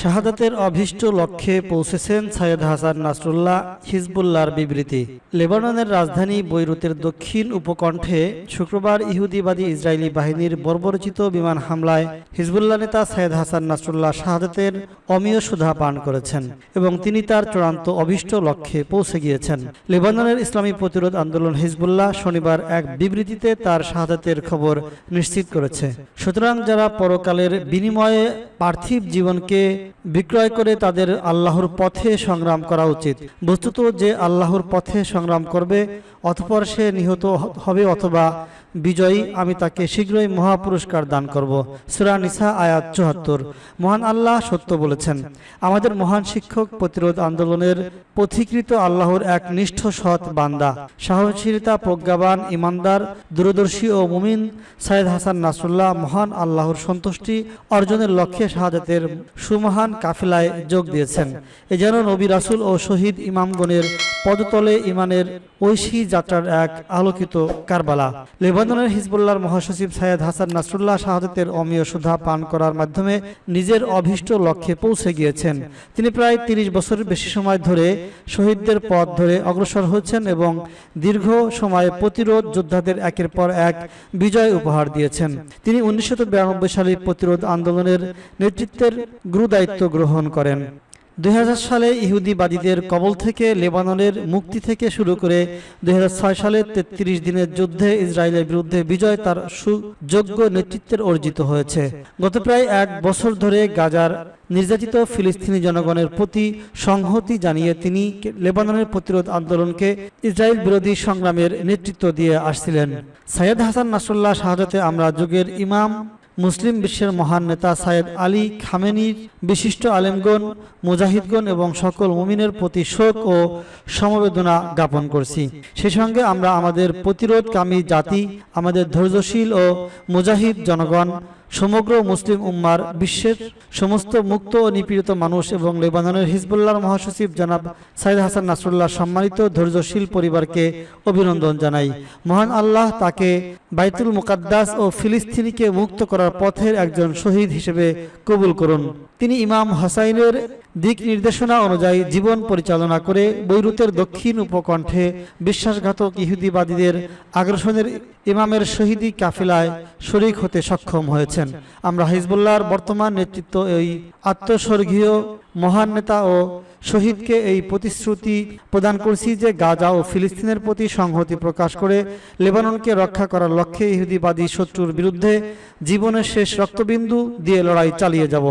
শাহাদাতের অভীষ্ট লক্ষ্যে পৌঁছেছেন সৈয়দ হাসান নাসরুল্লাহ হিজবুল্লাহর বিবৃতি। লেবাননের রাজধানী বৈরুতের দক্ষিণ উপকণ্ঠে শুক্রবার ইহুদিবাদী ইসরায়েলি বাহিনীর বর্বরচিত বিমান হামলায় হিজবুল্লাহ নেতা সৈয়দ হাসান নাসরুল্লাহ শাহাদাতের অমীয় সুধা পান করেছেন এবং তিনি তার চূড়ান্ত অভীষ্ট লক্ষ্যে পৌঁছে গিয়েছেন। লেবাননের ইসলামী প্রতিরোধ আন্দোলন হিজবুল্লাহ শনিবার এক বিবৃতিতে তার শাহাদাতের খবর নিশ্চিত করেছে। সুতরাং যারা পরকালের বিনিময়ে পার্থিব জীবনকে বিক্রয় করে তাদের আল্লাহর পথে সংগ্রাম করা উচিত। বস্তুত যে আল্লাহর পথে সংগ্রাম করবে, অতপর সে নিহত হবে অথবা বিজয়ী, আমি তাকে শীঘ্রই মহা পুরস্কার দান করব। সুরা নিসা আয়াত চুহাত্তর মহান আল্লাহ সত্য বলেছেন, আমাদের মহান শিক্ষক প্রতিরোধ আন্দোলনের পথিকৃত আল্লাহর এক নিষ্ঠ সৎ বান্দা। সাহসীলতা প্রজ্ঞাবান, ইমানদার, দূরদর্শী ও মুমিন সাইদ হাসান নাসরুল্লাহ মহান আল্লাহর সন্তুষ্টি অর্জনের লক্ষ্যে শাহাদাতের সুমহান কাফেলায় যোগ দিয়েছেন। এ যেন নবী রাসুল ও শহীদ ইমামগণের পদতলে ইমানের ঐশী যাত্রার এক আলোকিত কারবালা। লেবাননের হিজবুল্লাহর মহাসচিব সাইয়েদ হাসান নাসরুল্লাহ শাহাদাতের অমীয় সুধা পান করার মাধ্যমে নিজের অভীষ্ট লক্ষ্যে পৌঁছে গিয়েছেন। তিনি প্রায় তিরিশ বছরের বেশি সময় ধরে শহীদদের পথ ধরে অগ্রসর হচ্ছেন এবং দীর্ঘ সময় প্রতিরোধ যোদ্ধাদের একের পর এক বিজয় উপহার দিয়েছেন। তিনি উনিশশো সালে প্রতিরোধ আন্দোলনের নেতৃত্বের গুরুদায়িত্ব গ্রহণ করেন। দুই সালে ইহুদিবাদীদের কবল থেকে লেবাননের মুক্তি থেকে শুরু করে দুই সালে তেত্রিশ দিনের যুদ্ধে ইসরায়েলের বিরুদ্ধে বিজয় তার সুযোগ্য নেতৃত্বের অর্জিত হয়েছে। গত প্রায় এক বছর ধরে গাজার নির্যাতিত ফিলিস্তিনি জনগণের প্রতি সংহতি জানিয়ে তিনি লেবাননের প্রতিরোধ আন্দোলনকে ইসরায়েল বিরোধী সংগ্রামের নেতৃত্ব দিয়ে আসছিলেন। সৈয়দ হাসান নাসরুল্লাহ শাহাদাতে আমরা যুগের ইমাম মুসলিম বিশ্বের মহান নেতা সাইদ আলী খামেনির বিশিষ্ট আলেমগণ, মুজাহিদগণ এবং সকল মুমিনের প্রতি শোক ও সমবেদনা জ্ঞাপন করছি। সে সঙ্গে আমরা আমাদের প্রতিরোধকামী জাতি, আমাদের ধৈর্যশীল ও মুজাহিদ জনগণ সমগ্র মুসলিম উম্মার বিশ্বের সমস্ত মুক্ত ও নিপীড়িত মানুষ এবং লেবাননের হিজবুল্লাহর মহাসচিব জনাব সাইদ হাসান নাসরুল্লাহ সম্মানিত ধৈর্যশীল পরিবারকে অভিনন্দন জানাই। মহান আল্লাহ তাকে বাইতুল মুকাদ্দাস ও ফিলিস্তিনিকে মুক্ত করার পথের একজন শহীদ হিসেবে কবুল করুন। তিনি ইমাম হাসাইনের দিক নির্দেশনা অনুযায়ী জীবন পরিচালনা করে বৈরুতের দক্ষিণ উপকণ্ঠে বিশ্বাসঘাতক ইহুদিবাদীদের আগ্রাসনের ইমামের শহীদি কাফিলায় শরিক হতে সক্ষম হয়েছেন আমরা হিজবুল্লাহর বর্তমান নেতৃত্ব এই আত্মস্বর্গীয় মহান নেতা ও শহীদকে এই প্রতিশ্রুতি প্রদান করছি যে গাজা ও ফিলিস্তিনের প্রতি সংহতি প্রকাশ করে লেবাননকে রক্ষা করার লক্ষ্যে ইহুদিবাদী শত্রুর বিরুদ্ধে জীবনের শেষ রক্তবিন্দু দিয়ে লড়াই চালিয়ে যাব।